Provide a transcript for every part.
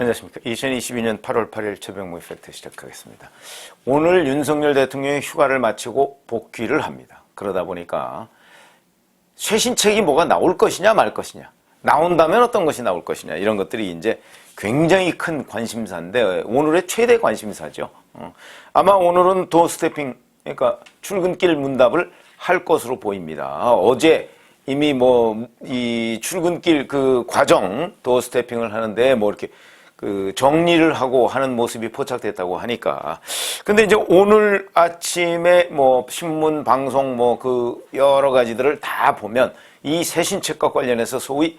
안녕하십니까. 2022년 8월 8일 최병무 이펙트 시작하겠습니다. 오늘 윤석열 대통령이 휴가를 마치고 복귀를 합니다. 그러다 보니까 최신책이 뭐가 나올 것이냐 말 것이냐 나온다면 어떤 것이 나올 것이냐 이런 것들이 이제 굉장히 큰 관심사인데 오늘의 최대 관심사죠. 어. 아마 오늘은 도 스태핑 그러니까 출근길 문답을 할 것으로 보입니다. 어제 이미 뭐 이 출근길 그 과정 도 스태핑을 하는데 뭐 이렇게 그 정리를 하고 하는 모습이 포착됐다고 하니까 근데 이제 오늘 아침에 뭐 신문 방송 뭐 그 여러 가지들을 다 보면 이 새신책과 관련해서 소위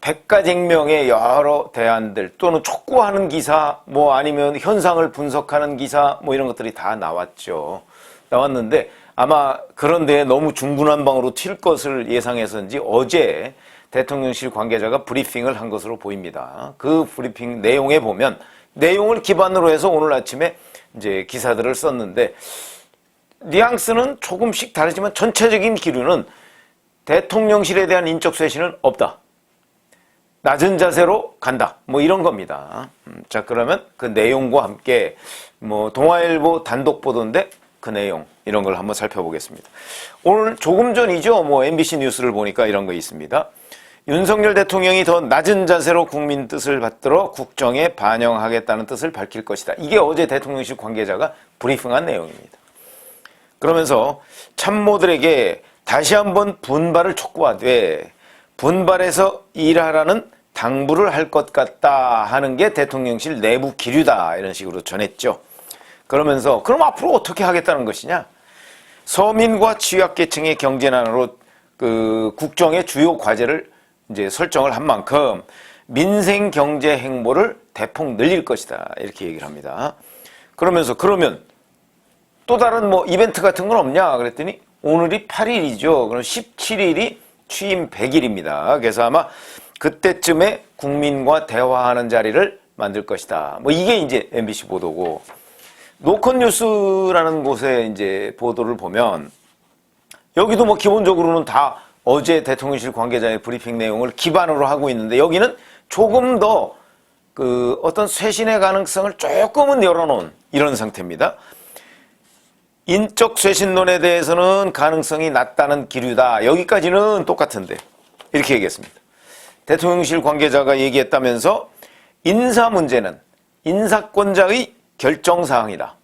백가쟁명의 여러 대안들 또는 촉구하는 기사 뭐 아니면 현상을 분석하는 기사 뭐 이런 것들이 다 나왔죠. 나왔는데 아마 그런데 너무 중구난방으로 튈 것을 예상해서인지 어제 대통령실 관계자가 브리핑을 한 것으로 보입니다. 그 브리핑 내용에 보면 내용을 기반으로 해서 오늘 아침에 이제 기사들을 썼는데 뉘앙스는 조금씩 다르지만 전체적인 기류는 대통령실에 대한 인적 쇄신은 없다. 낮은 자세로 간다. 뭐 이런 겁니다. 음, 자, 그러면 그 내용과 함께 뭐 동아일보 단독 보도인데 그 내용 이런 걸 한번 살펴보겠습니다. 오늘 조금 전이죠. 뭐 MBC 뉴스를 보니까 이런 거 있습니다. 윤석열 대통령이 더 낮은 자세로 국민 뜻을 받들어 국정에 반영하겠다는 뜻을 밝힐 것이다. 이게 어제 대통령실 관계자가 브리핑한 내용입니다. 그러면서 참모들에게 다시 한번 분발을 촉구하되 분발해서 일하라는 당부를 할 것 같다 하는 게 대통령실 내부 기류다 이런 식으로 전했죠. 그러면서 그럼 앞으로 어떻게 하겠다는 것이냐? 서민과 취약계층의 경제난으로 그 국정의 주요 과제를 이제 설정을 한 만큼 민생 경제 행보를 대폭 늘릴 것이다 이렇게 얘기를 합니다. 그러면서 그러면 또 다른 뭐 이벤트 같은 건 없냐 그랬더니 오늘이 8일이죠. 그럼 17일이 취임 100일입니다. 그래서 아마 그때쯤에 국민과 대화하는 자리를 만들 것이다. 뭐 이게 이제 MBC 보도고 노컷 뉴스라는 곳에 이제 보도를 보면 여기도 뭐 기본적으로는 다 어제 대통령실 관계자의 브리핑 내용을 기반으로 하고 있는데 여기는 조금 더 그 어떤 쇄신의 가능성을 조금은 열어놓은 이런 상태입니다. 인적 쇄신론에 대해서는 가능성이 낮다는 기류다. 여기까지는 똑같은데 이렇게 얘기했습니다. 대통령실 관계자가 얘기했다면서 인사 문제는 인사권자의 결정사항이다.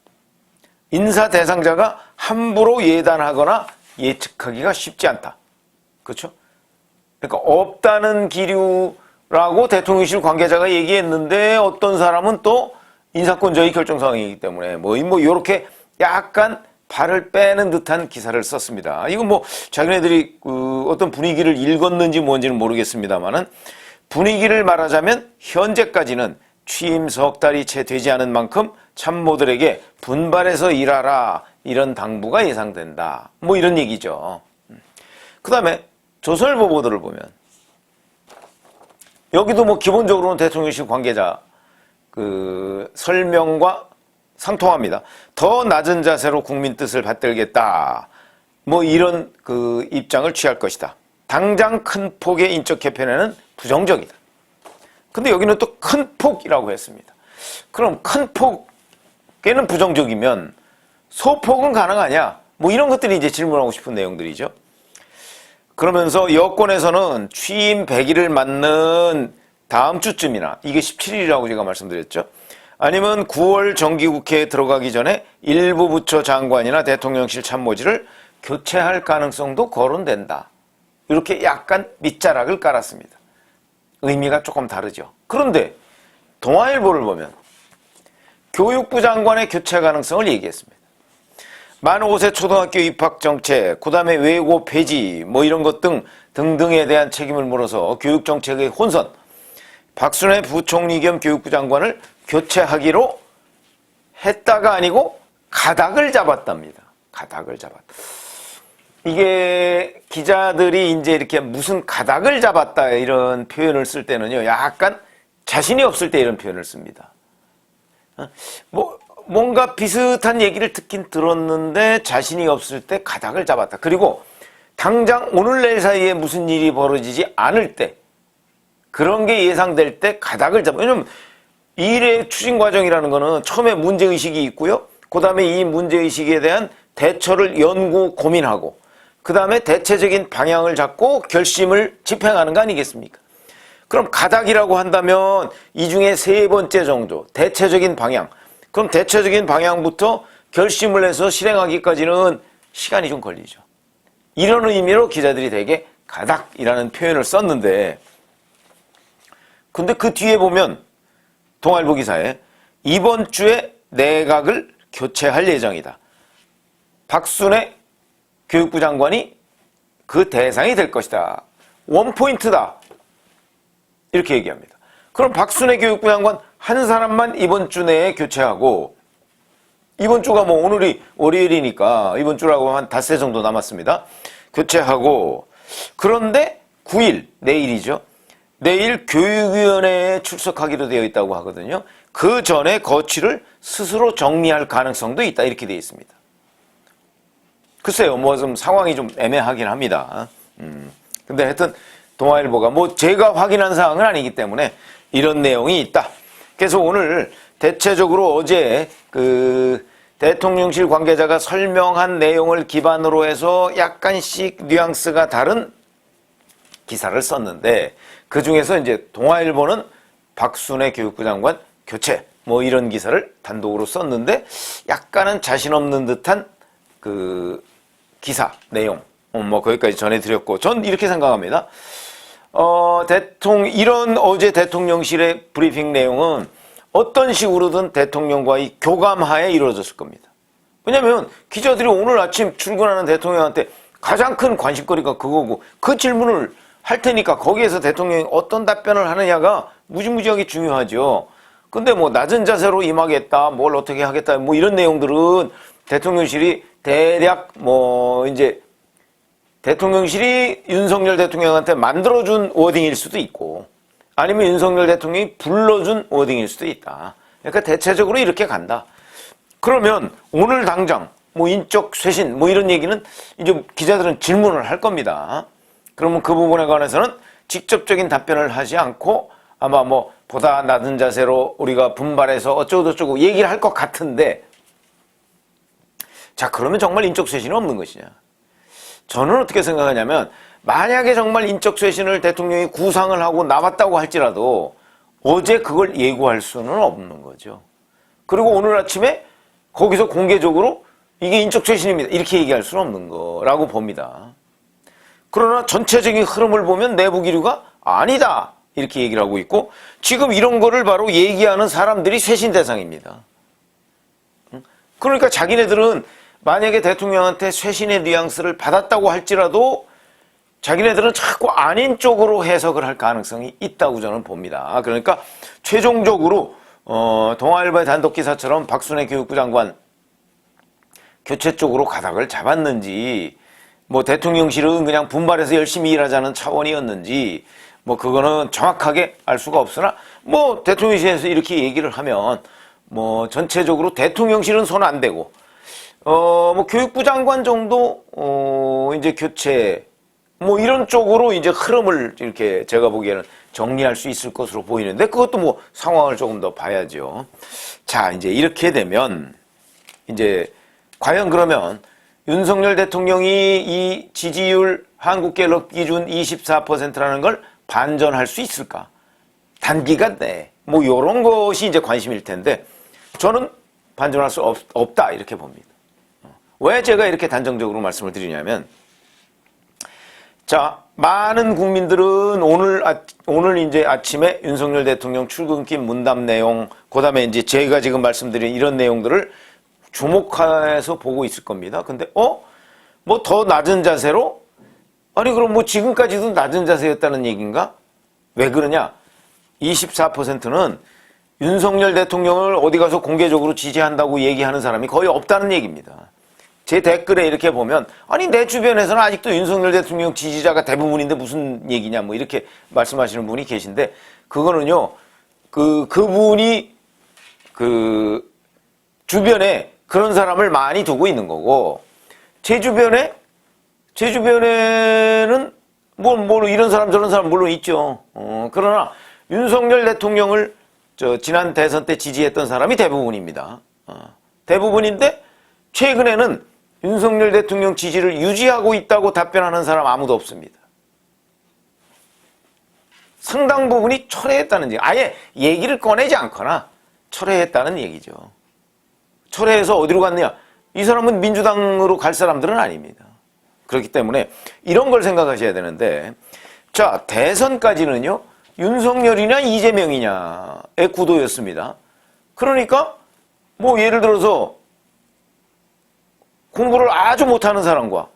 인사 대상자가 함부로 예단하거나 예측하기가 쉽지 않다. 그렇죠? 그러니까 없다는 기류라고 대통령실 관계자가 얘기했는데 어떤 사람은 또 인사권자의 결정사항이기 때문에 뭐, 뭐, 요렇게 약간 발을 빼는 듯한 기사를 썼습니다. 이건 뭐 자기네들이 그 어떤 분위기를 읽었는지 뭔지는 모르겠습니다만은 분위기를 말하자면 현재까지는 취임 석 달이 채 되지 않은 만큼 참모들에게 분발해서 일하라 이런 당부가 예상된다. 뭐 이런 얘기죠. 그 다음에 조선일보 보도를 보면 여기도 뭐 기본적으로는 대통령실 관계자 그 설명과 상통합니다. 더 낮은 자세로 국민 뜻을 받들겠다. 뭐 이런 그 입장을 취할 것이다. 당장 큰 폭의 인적 개편에는 부정적이다. 근데 여기는 또 큰 폭이라고 했습니다. 그럼 큰 폭에는 부정적이면 소폭은 가능하냐? 뭐 이런 것들이 이제 질문하고 싶은 내용들이죠. 그러면서 여권에서는 취임 100일을 맞는 다음 주쯤이나 이게 17일이라고 제가 말씀드렸죠. 아니면 9월 정기국회에 들어가기 전에 일부 부처 장관이나 대통령실 참모지를 교체할 가능성도 거론된다. 이렇게 약간 밑자락을 깔았습니다. 의미가 조금 다르죠. 그런데 동아일보를 보면 교육부 장관의 교체 가능성을 얘기했습니다. 만 5세 초등학교 입학 정책, 그 다음에 외고 폐지, 뭐 이런 것 등 등등에 대한 책임을 물어서 교육 정책의 혼선, 박순애 부총리 겸 교육부 장관을 교체하기로 했다가 아니고 가닥을 잡았답니다. 가닥을 잡았다. 이게 기자들이 이제 이렇게 무슨 가닥을 잡았다 이런 표현을 쓸 때는요, 약간 자신이 없을 때 이런 표현을 씁니다. 어? 뭐, 뭔가 비슷한 얘기를 듣긴 들었는데 자신이 없을 때 가닥을 잡았다. 그리고 당장 오늘 내일 사이에 무슨 일이 벌어지지 않을 때 그런 게 예상될 때 가닥을 잡아. 왜냐면 일의 추진 과정이라는 거는 처음에 문제 의식이 있고요. 그 다음에 이 문제 의식에 대한 대처를 연구, 고민하고, 그 다음에 대체적인 방향을 잡고 결심을 집행하는 거 아니겠습니까? 그럼 가닥이라고 한다면 이 중에 세 번째 정도, 대체적인 방향. 그럼 대체적인 방향부터 결심을 해서 실행하기까지는 시간이 좀 걸리죠. 이런 의미로 기자들이 대개 가닥이라는 표현을 썼는데, 근데 그 뒤에 보면 동아일보 기사에 이번 주에 내각을 교체할 예정이다. 박순애 교육부 장관이 그 대상이 될 것이다. 원포인트다. 이렇게 얘기합니다. 그럼 박순애 교육부 장관 한 사람만 이번 주 내에 교체하고 이번 주가 뭐 오늘이 월요일이니까 이번 주라고 한 닷새 정도 남았습니다. 교체하고 그런데 9일 내일이죠. 내일 교육위원회에 출석하기로 되어 있다고 하거든요. 그 전에 거취를 스스로 정리할 가능성도 있다 이렇게 되어 있습니다. 글쎄요, 뭐 좀 상황이 좀 애매하긴 합니다. 음. 근데 하여튼 동아일보가 뭐 제가 확인한 사항은 아니기 때문에 이런 내용이 있다. 그래서 오늘 대체적으로 어제 그 대통령실 관계자가 설명한 내용을 기반으로 해서 약간씩 뉘앙스가 다른 기사를 썼는데 그 중에서 이제 동아일보는 박순애 교육부 장관 교체 뭐 이런 기사를 단독으로 썼는데 약간은 자신 없는 듯한 그 기사 내용 어, 뭐 거기까지 전해드렸고 전 이렇게 생각합니다. 어, 대통령 이런 어제 대통령실의 브리핑 내용은 어떤 식으로든 대통령과의 교감하에 이루어졌을 겁니다. 왜냐하면 기자들이 오늘 아침 출근하는 대통령한테 가장 큰 관심거리가 그거고 그 질문을 할 테니까 거기에서 대통령이 어떤 답변을 하느냐가 무지무지하게 중요하죠. 근데 뭐 낮은 자세로 임하겠다, 뭘 어떻게 하겠다, 뭐 이런 내용들은 대통령실이 대략 뭐 이제 대통령실이 윤석열 대통령한테 만들어준 워딩일 수도 있고 아니면 윤석열 대통령이 불러준 워딩일 수도 있다. 그러니까 대체적으로 이렇게 간다. 그러면 오늘 당장 뭐 인적 쇄신 뭐 이런 얘기는 이제 기자들은 질문을 할 겁니다. 그러면 그 부분에 관해서는 직접적인 답변을 하지 않고 아마 뭐 보다 낮은 자세로 우리가 분발해서 어쩌고저쩌고 얘기를 할 것 같은데 자 그러면 정말 인적 쇄신은 없는 것이냐 저는 어떻게 생각하냐면 만약에 정말 인적 쇄신을 대통령이 구상을 하고 나왔다고 할지라도 어제 그걸 예고할 수는 없는 거죠. 그리고 오늘 아침에 거기서 공개적으로 이게 인적 쇄신입니다. 이렇게 얘기할 수는 없는 거라고 봅니다. 그러나 전체적인 흐름을 보면 내부 기류가 아니다. 이렇게 얘기를 하고 있고 지금 이런 거를 바로 얘기하는 사람들이 쇄신 대상입니다. 그러니까 자기네들은 만약에 대통령한테 쇄신의 뉘앙스를 받았다고 할지라도 자기네들은 자꾸 아닌 쪽으로 해석을 할 가능성이 있다고 저는 봅니다. 그러니까 최종적으로 어, 동아일보의 단독 기사처럼 박순애 교육부 장관 교체 쪽으로 가닥을 잡았는지 뭐 대통령실은 그냥 분발해서 열심히 일하자는 차원이었는지 뭐 그거는 정확하게 알 수가 없으나 뭐 대통령실에서 이렇게 얘기를 하면 뭐 전체적으로 대통령실은 손 안 대고 어 뭐 교육부 장관 정도 어 이제 교체 뭐 이런 쪽으로 이제 흐름을 이렇게 제가 보기에는 정리할 수 있을 것으로 보이는데 그것도 뭐 상황을 조금 더 봐야죠. 자, 이제 이렇게 되면 이제 과연 그러면 윤석열 대통령이 이 지지율 한국갤럽 기준 24%라는 걸 반전할 수 있을까? 단기간 내에. 뭐, 요런 것이 이제 관심일 텐데, 저는 반전할 수 없, 없다. 이렇게 봅니다. 왜 제가 이렇게 단정적으로 말씀을 드리냐면, 자, 많은 국민들은 오늘, 아, 오늘 이제 아침에 윤석열 대통령 출근길 문답 내용, 그 다음에 이제 제가 지금 말씀드린 이런 내용들을 주목해서 보고 있을 겁니다. 근데, 어? 뭐 더 낮은 자세로 아니 그럼 뭐 지금까지도 낮은 자세였다는 얘기인가? 왜 그러냐? 24%는 윤석열 대통령을 어디 가서 공개적으로 지지한다고 얘기하는 사람이 거의 없다는 얘기입니다. 제 댓글에 이렇게 보면 아니 내 주변에서는 아직도 윤석열 대통령 지지자가 대부분인데 무슨 얘기냐 뭐 이렇게 말씀하시는 분이 계신데 그거는요 그 그분이 그 주변에 그런 사람을 많이 두고 있는 거고 제 주변에 제 주변에는 뭐, 뭐, 이런 사람 저런 사람 물론 있죠. 어, 그러나 윤석열 대통령을 저 지난 대선 때 지지했던 사람이 대부분입니다. 어, 대부분인데 최근에는 윤석열 대통령 지지를 유지하고 있다고 답변하는 사람 아무도 없습니다. 상당 부분이 철회했다는 얘기. 아예 얘기를 꺼내지 않거나 철회했다는 얘기죠. 철회해서 어디로 갔느냐? 이 사람은 민주당으로 갈 사람들은 아닙니다. 그렇기 때문에 이런 걸 생각하셔야 되는데 자 대선까지는요 윤석열이냐 이재명이냐의 구도였습니다. 그러니까 뭐 예를 들어서 공부를 아주 못하는 사람과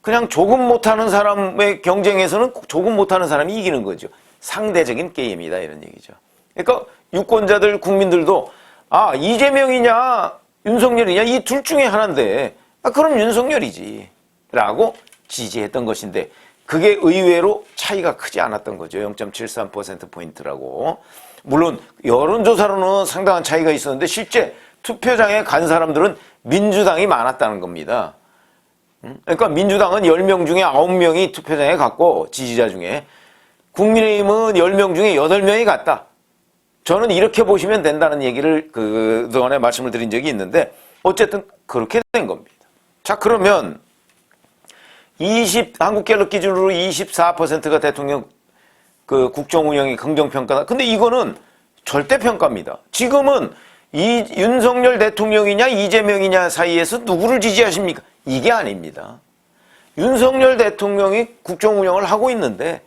그냥 조금 못하는 사람의 경쟁에서는 조금 못하는 사람이 이기는 거죠. 상대적인 게임이다 이런 얘기죠. 그러니까 유권자들 국민들도 아 이재명이냐 윤석열이냐 이 둘 중에 하나인데 아 그럼 윤석열이지 라고 지지했던 것인데 그게 의외로 차이가 크지 않았던 거죠. 0.73%포인트라고. 물론 여론조사로는 상당한 차이가 있었는데 실제 투표장에 간 사람들은 민주당이 많았다는 겁니다. 음? 그러니까 민주당은 10명 중에 9명이 투표장에 갔고 지지자 중에 국민의힘은 10명 중에 8명이 갔다. 저는 이렇게 보시면 된다는 얘기를 그동안에 말씀을 드린 적이 있는데 어쨌든 그렇게 된 겁니다. 자 그러면 20 한국갤럽 기준으로 24%가 대통령 그 국정 운영이 긍정 평가다. 근데 이거는 절대 평가입니다. 지금은 이 윤석열 대통령이냐 이재명이냐 사이에서 누구를 지지하십니까? 이게 아닙니다. 윤석열 대통령이 국정 운영을 하고 있는데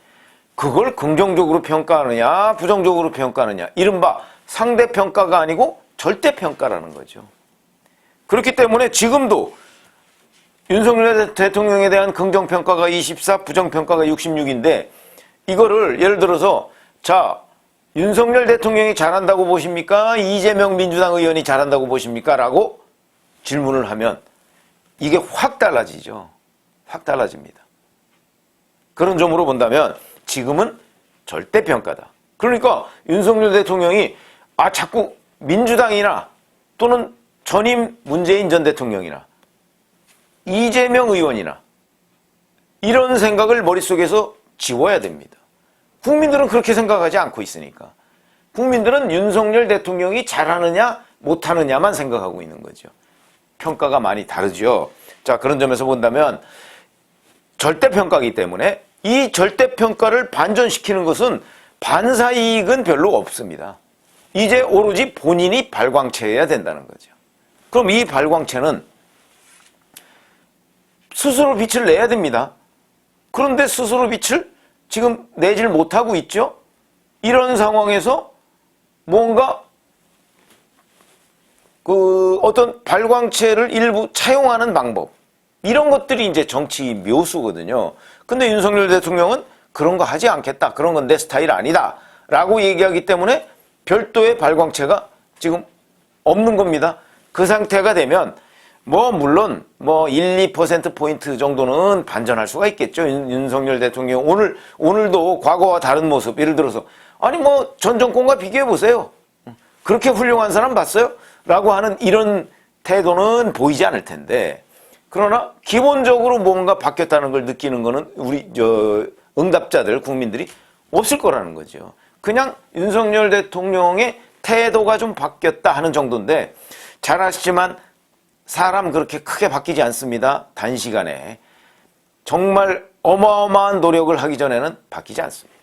그걸 긍정적으로 평가하느냐 부정적으로 평가하느냐 이른바 상대 평가가 아니고 절대 평가라는 거죠. 그렇기 때문에 지금도 윤석열 대통령에 대한 긍정평가가 24, 부정평가가 66인데 이거를 예를 들어서 자 윤석열 대통령이 잘한다고 보십니까? 이재명 민주당 의원이 잘한다고 보십니까? 라고 질문을 하면 이게 확 달라지죠. 확 달라집니다. 그런 점으로 본다면 지금은 절대평가다. 그러니까 윤석열 대통령이 아 자꾸 민주당이나 또는 전임 문재인 전 대통령이나 이재명 의원이나 이런 생각을 머릿속에서 지워야 됩니다. 국민들은 그렇게 생각하지 않고 있으니까. 국민들은 윤석열 대통령이 잘하느냐 못하느냐만 생각하고 있는 거죠. 평가가 많이 다르죠. 자 그런 점에서 본다면 절대평가이기 때문에 이 절대평가를 반전시키는 것은 반사이익은 별로 없습니다. 이제 오로지 본인이 발광체해야 된다는 거죠. 그럼 이 발광체는 스스로 빛을 내야 됩니다. 그런데 스스로 빛을 지금 내질 못하고 있죠? 이런 상황에서 뭔가 그 어떤 발광체를 일부 차용하는 방법 이런 것들이 이제 정치 묘수거든요. 근데 윤석열 대통령은 그런 거 하지 않겠다. 그런 건 내 스타일 아니다. 라고 얘기하기 때문에 별도의 발광체가 지금 없는 겁니다. 그 상태가 되면 뭐 물론 뭐 1, 2% 포인트 정도는 반전할 수가 있겠죠. 윤, 석열 대통령 오늘 오늘도 과거와 다른 모습 예를 들어서 아니 뭐 전 정권과 비교해 보세요. 그렇게 훌륭한 사람 봤어요? 라고 하는 이런 태도는 보이지 않을 텐데 그러나 기본적으로 뭔가 바뀌었다는 걸 느끼는 거는 우리 저 응답자들 국민들이 없을 거라는 거죠. 그냥 윤석열 대통령의 태도가 좀 바뀌었다 하는 정도인데 잘 아시지만 사람 그렇게 크게 바뀌지 않습니다. 단시간에. 정말 어마어마한 노력을 하기 전에는 바뀌지 않습니다.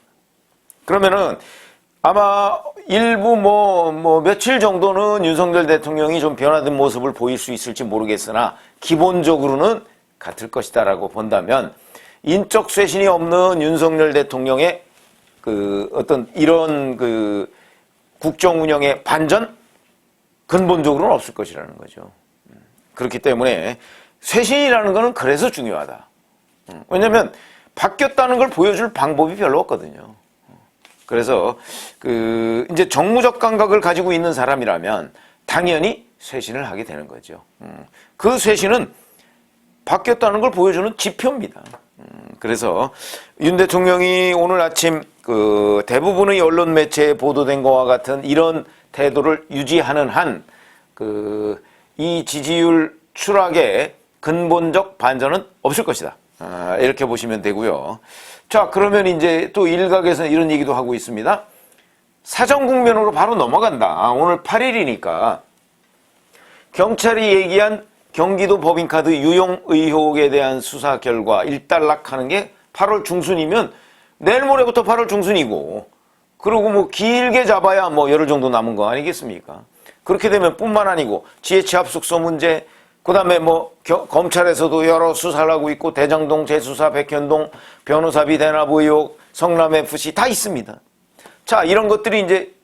그러면은 아마 일부 뭐, 뭐 며칠 정도는 윤석열 대통령이 좀 변화된 모습을 보일 수 있을지 모르겠으나 기본적으로는 같을 것이다라고 본다면 인적 쇄신이 없는 윤석열 대통령의 그 어떤 이런 그 국정 운영의 반전 근본적으로는 없을 것이라는 거죠. 그렇기 때문에 쇄신이라는 것은 그래서 중요하다. 음, 왜냐하면 바뀌었다는 걸 보여줄 방법이 별로 없거든요. 그래서 그 이제 정무적 감각을 가지고 있는 사람이라면 당연히 쇄신을 하게 되는 거죠. 음, 그 쇄신은 바뀌었다는 걸 보여주는 지표입니다. 음, 그래서 윤 대통령이 오늘 아침 그 대부분의 언론 매체에 보도된 것과 같은 이런 태도를 유지하는 한그 이 지지율 추락의 근본적 반전은 없을 것이다. 아, 이렇게 보시면 되고요. 자, 그러면 이제 또 일각에서는 이런 얘기도 하고 있습니다. 사정 국면으로 바로 넘어간다. 오늘 8일이니까 경찰이 얘기한 경기도 법인카드 유용 의혹에 대한 수사 결과 일단락하는 게 8월 중순이면 내일 모레부터 8월 중순이고 그리고 뭐 길게 잡아야 뭐 열흘 정도 남은 거 아니겠습니까? 그렇게 되면 뿐만 아니고 지혜치 합숙소 문제 그 다음에 뭐 겨- 검찰에서도 여러 수사를 하고 있고 대장동 재수사 백현동 변호사비 대납 의혹 성남 FC 다 있습니다. 자 이런 것들이 이제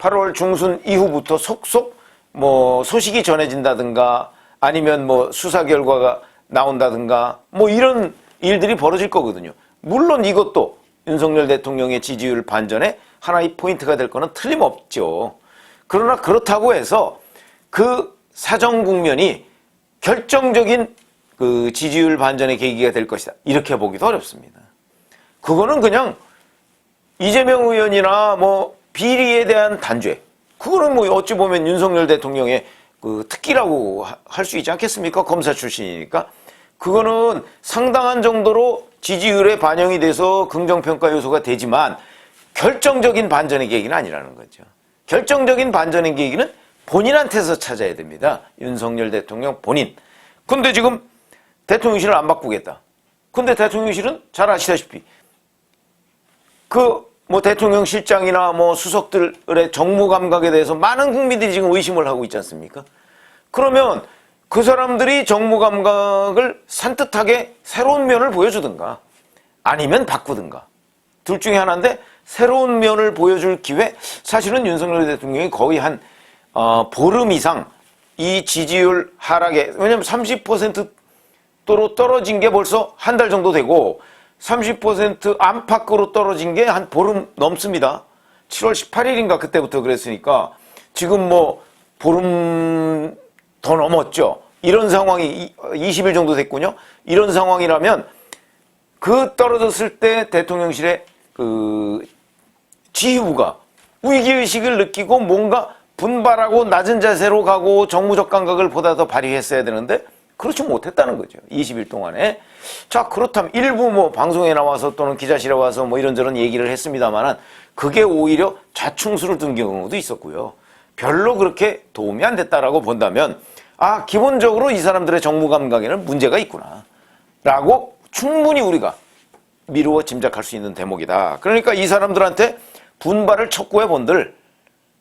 8월 중순 이후부터 속속 뭐 소식이 전해진다든가 아니면 뭐 수사 결과가 나온다든가 뭐 이런 일들이 벌어질 거거든요. 물론 이것도 윤석열 대통령의 지지율 반전에 하나의 포인트가 될 거는 틀림없죠. 그러나 그렇다고 해서 그 사정 국면이 결정적인 그 지지율 반전의 계기가 될 것이다. 이렇게 보기도 어렵습니다. 그거는 그냥 이재명 의원이나 뭐 비리에 대한 단죄. 그거는 뭐 어찌 보면 윤석열 대통령의 그 특기라고 할 수 있지 않겠습니까? 검사 출신이니까. 그거는 상당한 정도로 지지율에 반영이 돼서 긍정평가 요소가 되지만 결정적인 반전의 계기는 아니라는 거죠. 결정적인 반전의 계기는 본인한테서 찾아야 됩니다. 윤석열 대통령 본인. 근데 지금 대통령실을 안 바꾸겠다. 근데 대통령실은 잘 아시다시피 그 뭐 대통령 실장이나 뭐 수석들의 정무 감각에 대해서 많은 국민들이 지금 의심을 하고 있지 않습니까? 그러면 그 사람들이 정무 감각을 산뜻하게 새로운 면을 보여주든가 아니면 바꾸든가 둘 중에 하나인데 새로운 면을 보여줄 기회 사실은 윤석열 대통령이 거의 한 어, 보름 이상 이 지지율 하락에 왜냐하면 30%도로 떨어진 게 벌써 한 달 정도 되고 30% 안팎으로 떨어진 게 한 보름 넘습니다. 7월 18일인가 그때부터 그랬으니까 지금 뭐 보름 더 넘었죠. 이런 상황이 20일 정도 됐군요. 이런 상황이라면 그 떨어졌을 때 대통령실의 그 지휘부가 위기의식을 느끼고 뭔가 분발하고 낮은 자세로 가고 정무적 감각을 보다 더 발휘했어야 되는데 그렇지 못했다는 거죠. 20일 동안에. 자, 그렇다면 일부 뭐 방송에 나와서 또는 기자실에 와서 뭐 이런저런 얘기를 했습니다만은 그게 오히려 자충수를 둔 경우도 있었고요. 별로 그렇게 도움이 안 됐다라고 본다면 아, 기본적으로 이 사람들의 정무 감각에는 문제가 있구나. 라고 충분히 우리가 미루어 짐작할 수 있는 대목이다. 그러니까 이 사람들한테 분발을 촉구해 본들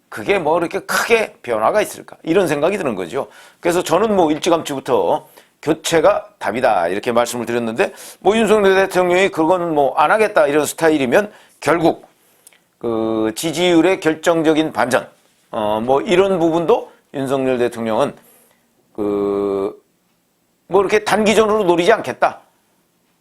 그게 뭐 이렇게 크게 변화가 있을까 이런 생각이 드는 거죠. 그래서 저는 뭐 일찌감치부터 교체가 답이다 이렇게 말씀을 드렸는데 뭐 윤석열 대통령이 그건 뭐 안 하겠다 이런 스타일이면 결국 그 지지율의 결정적인 반전 어 뭐 이런 부분도 윤석열 대통령은 그 뭐 이렇게 단기전으로 노리지 않겠다.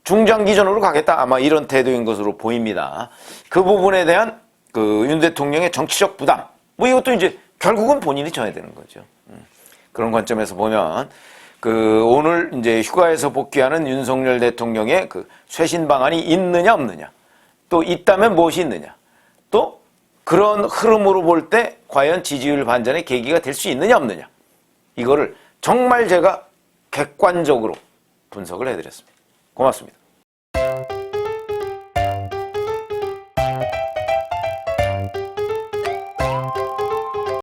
중장기전으로 가겠다. 아마 이런 태도인 것으로 보입니다. 그 부분에 대한 그 윤 대통령의 정치적 부담. 뭐 이것도 이제 결국은 본인이 져야 되는 거죠. 음. 그런 관점에서 보면 그 오늘 이제 휴가에서 복귀하는 윤석열 대통령의 그 쇄신 방안이 있느냐 없느냐. 또 있다면 무엇이 있느냐. 또 그런 흐름으로 볼 때 과연 지지율 반전의 계기가 될 수 있느냐 없느냐. 이거를 정말 제가 객관적으로 분석을 해드렸습니다. 고맙습니다.